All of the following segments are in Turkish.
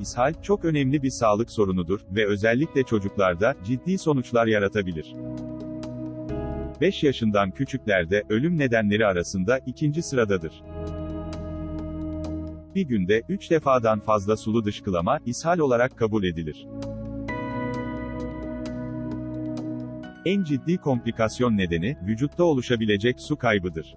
İshal, çok önemli bir sağlık sorunudur ve özellikle çocuklarda ciddi sonuçlar yaratabilir. 5 yaşından küçüklerde ölüm nedenleri arasında ikinci sıradadır. Bir günde 3 defadan fazla sulu dışkılama ishal olarak kabul edilir. En ciddi komplikasyon nedeni vücutta oluşabilecek su kaybıdır.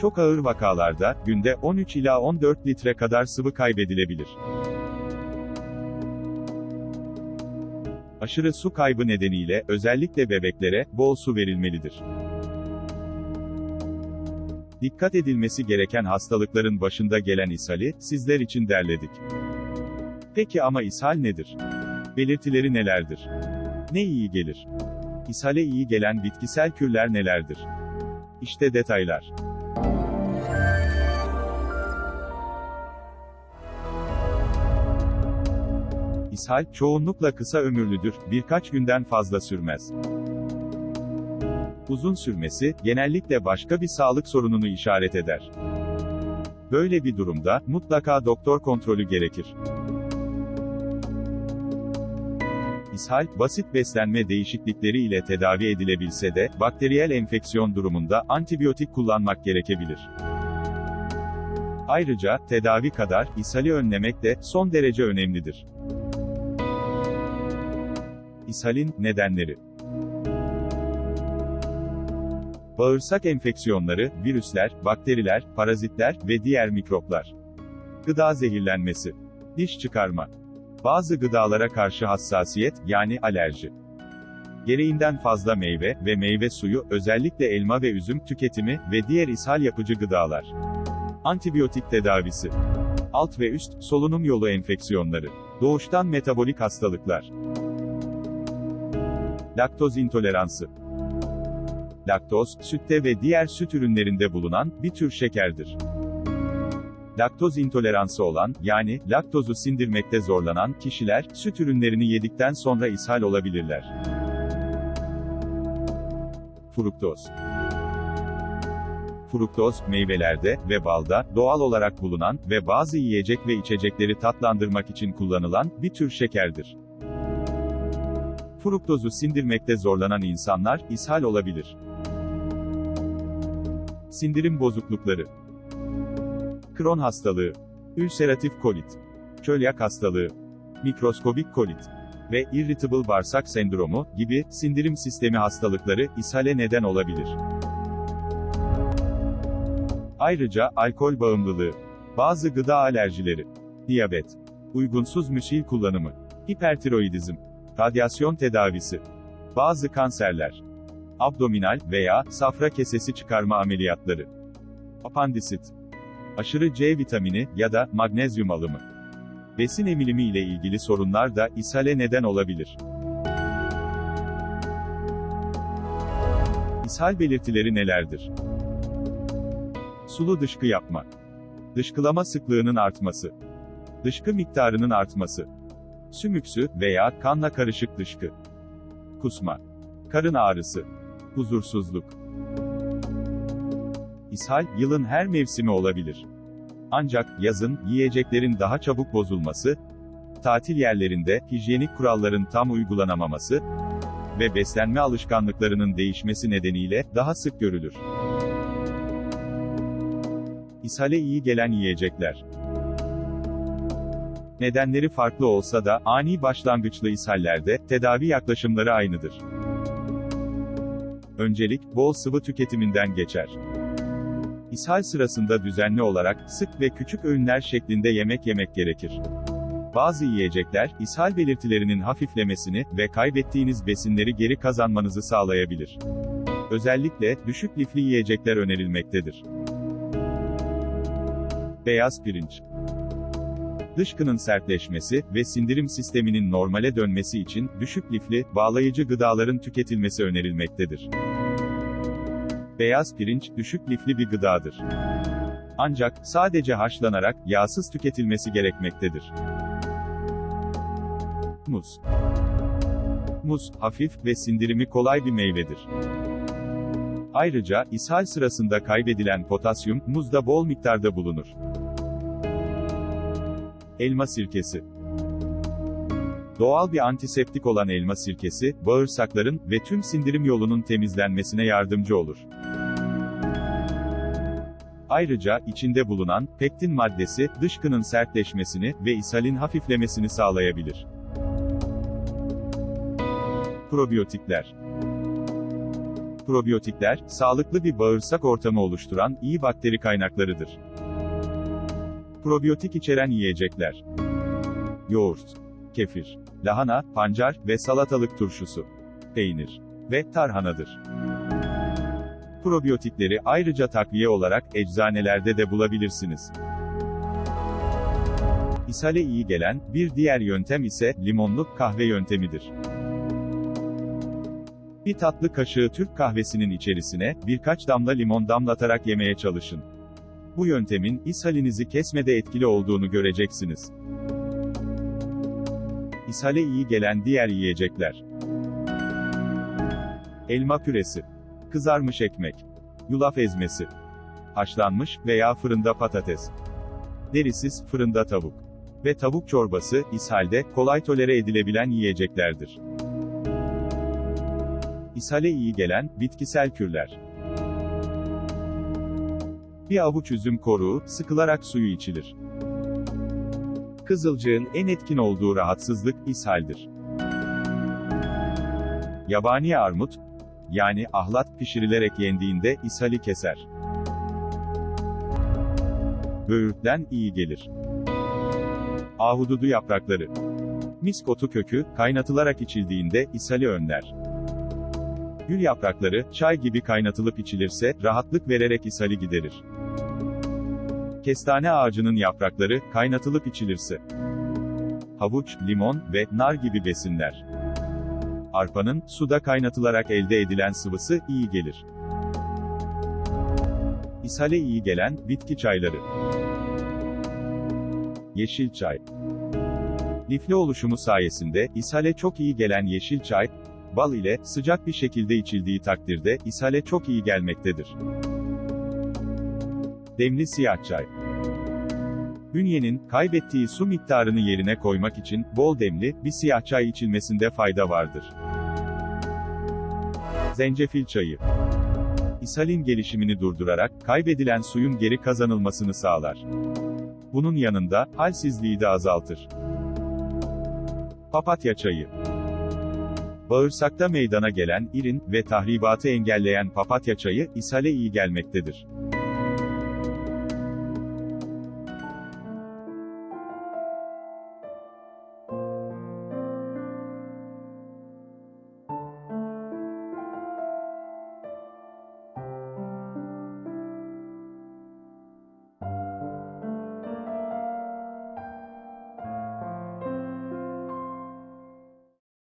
Çok ağır vakalarda günde 13 ila 14 litre kadar sıvı kaybedilebilir. Aşırı su kaybı nedeniyle özellikle bebeklere bol su verilmelidir. Dikkat edilmesi gereken hastalıkların başında gelen ishali sizler için derledik. Peki ama ishal nedir? Belirtileri nelerdir? Ne iyi gelir? İshale iyi gelen bitkisel kürler nelerdir? İşte detaylar. İshal, çoğunlukla kısa ömürlüdür, birkaç günden fazla sürmez. Uzun sürmesi, genellikle başka bir sağlık sorununu işaret eder. Böyle bir durumda, mutlaka doktor kontrolü gerekir. İshal, basit beslenme değişiklikleri ile tedavi edilebilse de, bakteriyel enfeksiyon durumunda, antibiyotik kullanmak gerekebilir. Ayrıca, tedavi kadar, ishali önlemek de, son derece önemlidir. İshalin, nedenleri Bağırsak enfeksiyonları, virüsler, bakteriler, parazitler ve diğer mikroplar. Gıda zehirlenmesi. Diş çıkarma. Bazı gıdalara karşı hassasiyet, yani alerji. Gereğinden fazla meyve ve meyve suyu, özellikle elma ve üzüm tüketimi ve diğer ishal yapıcı gıdalar. Antibiyotik tedavisi. Alt ve üst, solunum yolu enfeksiyonları. Doğuştan metabolik hastalıklar. Laktoz intoleransı. Laktoz, sütte ve diğer süt ürünlerinde bulunan bir tür şekerdir. Laktoz intoleransı olan, yani laktozu sindirmekte zorlanan kişiler süt ürünlerini yedikten sonra ishal olabilirler. Fruktoz. Fruktoz, meyvelerde ve balda doğal olarak bulunan ve bazı yiyecek ve içecekleri tatlandırmak için kullanılan bir tür şekerdir. Fruktozu sindirmekte zorlanan insanlar ishal olabilir. Sindirim bozuklukları. Kron hastalığı, ülseratif kolit, çölyak hastalığı, mikroskobik kolit ve irritable bağırsak sendromu gibi sindirim sistemi hastalıkları ishale neden olabilir. Ayrıca alkol bağımlılığı, bazı gıda alerjileri, diyabet, uygunsuz müsil kullanımı, hipertiroidizm, radyasyon tedavisi, bazı kanserler, abdominal veya safra kesesi çıkarma ameliyatları, apandisit, aşırı C vitamini ya da magnezyum alımı, besin emilimi ile ilgili sorunlar da ishale neden olabilir. İshal belirtileri nelerdir? Sulu dışkı yapma. Dışkılama sıklığının artması. Dışkı miktarının artması. Sümüksü veya kanla karışık dışkı. Kusma. Karın ağrısı. Huzursuzluk. İshal, yılın her mevsimi olabilir. Ancak, yazın, yiyeceklerin daha çabuk bozulması, tatil yerlerinde, hijyenik kuralların tam uygulanamaması ve beslenme alışkanlıklarının değişmesi nedeniyle, daha sık görülür. İshale iyi gelen yiyecekler. Nedenleri farklı olsa da, ani başlangıçlı ishallerde, tedavi yaklaşımları aynıdır. Öncelik, bol sıvı tüketiminden geçer. İshal sırasında düzenli olarak, sık ve küçük öğünler şeklinde yemek yemek gerekir. Bazı yiyecekler, ishal belirtilerinin hafiflemesini ve kaybettiğiniz besinleri geri kazanmanızı sağlayabilir. Özellikle, düşük lifli yiyecekler önerilmektedir. Beyaz pirinç. Dışkının sertleşmesi ve sindirim sisteminin normale dönmesi için düşük lifli, bağlayıcı gıdaların tüketilmesi önerilmektedir. Beyaz pirinç, düşük lifli bir gıdadır. Ancak, sadece haşlanarak, yağsız tüketilmesi gerekmektedir. Muz. Muz, hafif ve sindirimi kolay bir meyvedir. Ayrıca, ishal sırasında kaybedilen potasyum, muzda bol miktarda bulunur. Elma sirkesi. Doğal bir antiseptik olan elma sirkesi, bağırsakların ve tüm sindirim yolunun temizlenmesine yardımcı olur. Ayrıca, içinde bulunan, pektin maddesi, dışkının sertleşmesini ve ishalin hafiflemesini sağlayabilir. Probiyotikler Probiyotikler, sağlıklı bir bağırsak ortamı oluşturan iyi bakteri kaynaklarıdır. Probiyotik içeren yiyecekler. Yoğurt, kefir, lahana, pancar ve salatalık turşusu, peynir ve tarhanadır. Probiyotikleri ayrıca takviye olarak eczanelerde de bulabilirsiniz. İshale iyi gelen bir diğer yöntem ise limonlu kahve yöntemidir. Bir tatlı kaşığı Türk kahvesinin içerisine birkaç damla limon damlatarak yemeye çalışın. Bu yöntemin ishalinizi kesmede etkili olduğunu göreceksiniz. İshale iyi gelen diğer yiyecekler. Elma püresi, kızarmış ekmek, yulaf ezmesi, haşlanmış veya fırında patates, derisiz fırında tavuk ve tavuk çorbası ishalde kolay tolere edilebilen yiyeceklerdir. İshale iyi gelen bitkisel kürler. Bir avuç üzüm koruğu sıkılarak suyu içilir. Kızılcığın en etkin olduğu rahatsızlık ishaldir. Yabani armut, yani ahlat pişirilerek yendiğinde ishali keser. Böğürtlen iyi gelir. Ahududu yaprakları. Miskotu kökü, kaynatılarak içildiğinde ishali önler. Gül yaprakları, çay gibi kaynatılıp içilirse, rahatlık vererek ishali giderir. Kestane ağacının yaprakları, kaynatılıp içilirse. Havuç, limon ve nar gibi besinler. Arpanın, suda kaynatılarak elde edilen sıvısı, iyi gelir. İshale iyi gelen, bitki çayları. Yeşil çay. Lifli oluşumu sayesinde, ishale çok iyi gelen yeşil çay, bal ile, sıcak bir şekilde içildiği takdirde, ishale çok iyi gelmektedir. Demli siyah çay. Bünyenin, kaybettiği su miktarını yerine koymak için, bol demli, bir siyah çay içilmesinde fayda vardır. Zencefil çayı. İshalin gelişimini durdurarak, kaybedilen suyun geri kazanılmasını sağlar. Bunun yanında, halsizliği de azaltır. Papatya çayı. Bağırsakta meydana gelen, irin ve tahribatı engelleyen papatya çayı, ishale iyi gelmektedir.